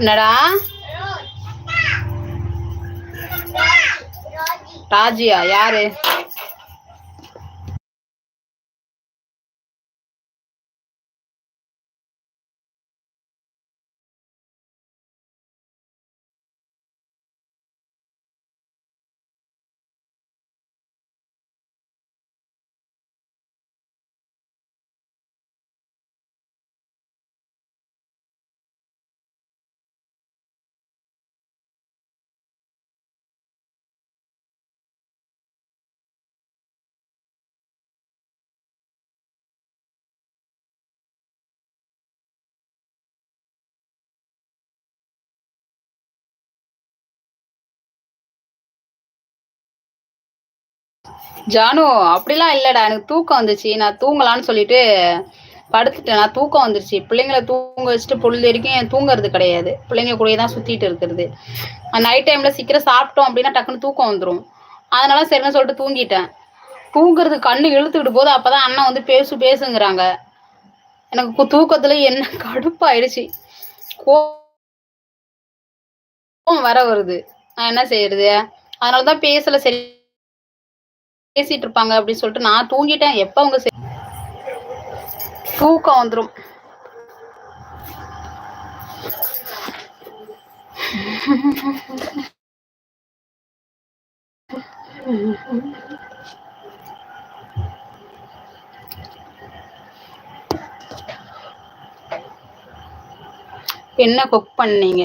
என்னடா? ராஜியா யாரு? ஜானு அப்படிலாம் இல்லடா. எனக்கு தூக்கம் வந்துச்சு. நான் தூங்கலான்னு சொல்லிட்டு படுத்துட்டேன். நான் தூக்கம் வந்துருச்சு. பிள்ளைங்களை தூங்க வச்சுட்டு பொழுது வரைக்கும் தூங்குறது கிடையாது. பிள்ளைங்க கூடயே தான் சுத்திட்டு இருக்கிறது. நைட் டைம்ல சீக்கிரம் சாப்பிட்டோம் அப்படின்னா டக்குன்னு தூக்கம் வந்துடும் அதனால சரின்னு சொல்லிட்டு தூங்கிட்டேன். தூங்குறது கண்ணு இழுத்துக்கிட்டு போது அப்பதான் அண்ணன் வந்து பேசு பேசுங்கிறாங்க. எனக்கு தூக்கத்துல என்ன கடுப்பாயிடுச்சு. கோபம் வர வருது. நான் என்ன செய்யறது? அதனாலதான் பேசல. சரி பேசிட்டு இருப்பாங்க அப்படின்னு சொல்லிட்டு நான் தூங்கிட்டேன். எப்ப அவங்க தூக்கம் வந்துரும். என்ன குக் பண்ணீங்க?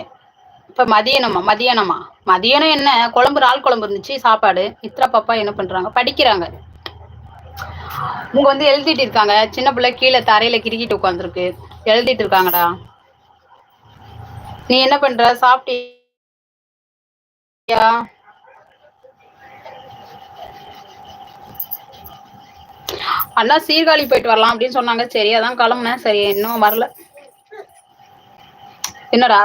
இப்ப மதியானமா? மதியானமா? மதியானம் என்ன? குழம்பு இறால் குழம்பு இருந்துச்சு சாப்பாடு. மித்ரா பாப்பா என்ன பண்றாங்க? படிக்கிறாங்க. உங்க வந்து எழுதிட்டு இருக்காங்க. சின்ன பிள்ளை கீழே தரையில கிறுக்கிட்டு உட்காந்துருக்கு எழுதிட்டு இருக்காங்கடா. நீ என்ன பண்ற? சாப்பிட்டியா? அண்ணா சீர்காழி போயிட்டு வரலாம் அப்படின்னு சொன்னாங்க. சரி அதான் கிளம்புனேன். சரி இன்னும் வரல. என்னடா?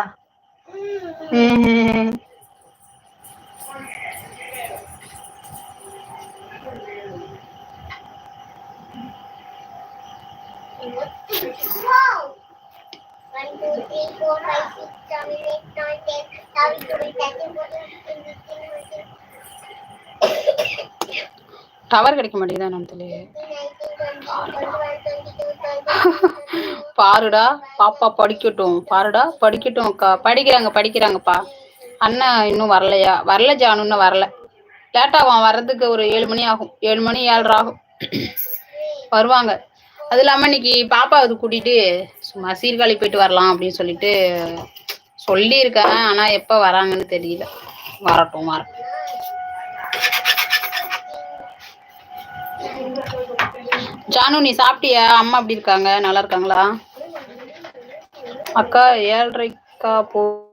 டவர் கிடைக்க மாட்டேங்குதா நான் தெரியல பாருடா பாப்பா படிக்கட்டும். பாருடா படிக்கட்டும் அக்கா. படிக்கிறாங்க படிக்கிறாங்கப்பா. அண்ணன் இன்னும் வரலையா? வரல ஜானு இன்னும் வரல. லேட்டாகும் வர்றதுக்கு ஒரு ஏழு மணி ஆகும். ஏழு மணி ஏழரை ஆகும். வருவாங்க. அது இல்லாமல் இன்னைக்கு பாப்பாவது கூட்டிட்டு சும்மா சீர்காழி போயிட்டு வரலாம் அப்படின்னு சொல்லிட்டு சொல்லியிருக்கேன். ஆனால் எப்போ வராங்கன்னு தெரியல. வரட்டும் வரட்டும். ஜானு நீ சாப்பிட்டியா? அம்மா எப்படி இருக்காங்க? நல்லா இருக்காங்களா? அக்கா ஏழரைக்கா போகுது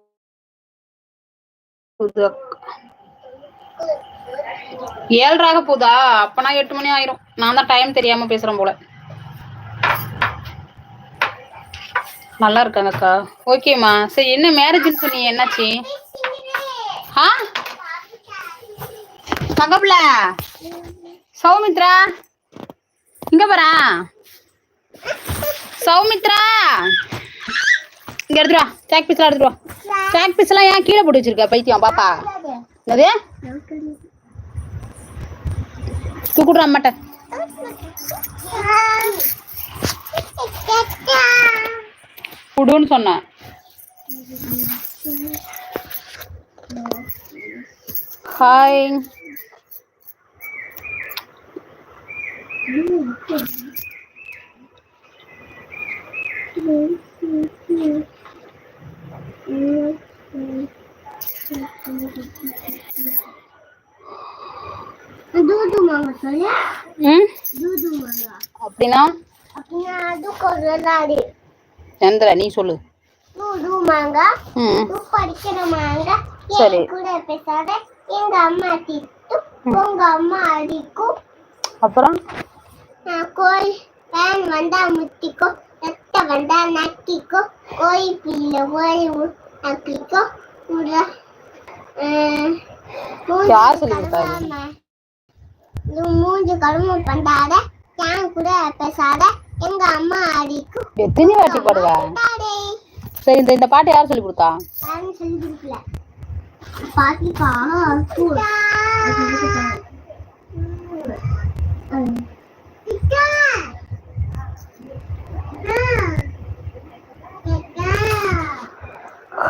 அக்கா. ஏழராக போதா? அப்பனா எட்டு மணி ஆயிரும். நான் தான் டைம் தெரியாம பேசுறேன் போல. நல்லா இருக்காங்க அக்கா. ஓகேம்மா சரி என்ன மேரேஜ்னு சொன்னி என்னாச்சு? ஆ? தங்கப்புல சௌமித்ரா? இங்க பாரா. சௌமித்ரா. இங்க எடுத்துட்டு சாக் பீஸ்லாம் எடுத்துட்டு வா. சாக் பீஸ்லாம் ஏன் கீழே போட்டு வச்சிருக்க பைத்தியம் பாப்பா? என்னது? தூக்குடுற அம்மாட்ட. குடுன்னு சொன்னேன் ஹாய் அப்படின்னா. சந்திரா நீ சொல்லு சரி. அப்புறம் நான் கோய் பேன் வந்தா முத்திக்கோ ரத்த வந்தா நக்கிக்கோ கோய் பிள்ளை ஓய் நக்கிக்கோ மூஞ்சி கரும்பு பண்ணாத என் கூட பேசாத எங்க அம்மா அடிக்கும் எத்தனை வாட்டி பாடுவ சரி இந்த இந்த பாட்டு யார் சொல்லி கொடுத்தா? சொல்லி கொடுக்கல. பாத்திப்பா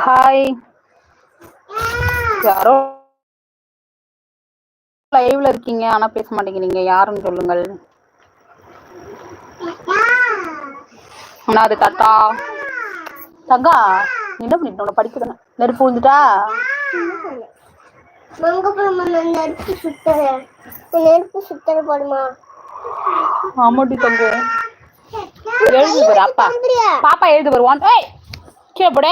ஹாய் யாரோ லைவ்ல இருக்கீங்க ஆனா பேச மாட்டேங்கிறீங்க. யாருன்னு சொல்லுங்கள். ஆனா அது தாத்தா தங்கா நீ என்ன பண்ணிட்டு உன்னை படிக்க நெருப்பு விழுந்துட்டா நெருப்பு சுத்தர நெருப்பு சுத்தர போடுமா ஆமாட்டி தங்க எழுது பாரு அப்பா பாப்பா எழுது பாரு ஒன் ஏய் கீழே போடு.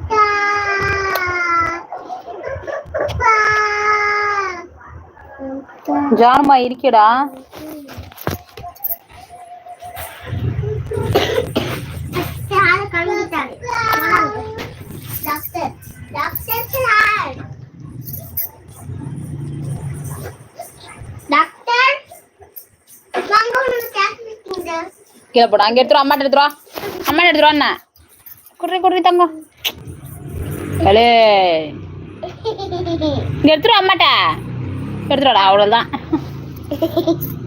கேஸ் இருக்கடா கீழே போடா அங்க எடுத்துரு அம்மாட்ட எடுத்துரு அம்மாட்ட எடுத்துரு அண்ணா. குடுறி குடுறி தங்கம். ஏலே. இங்க எடுத்துரு அம்மாட்ட. எடுத்துருடா அவ்வளவுதான்.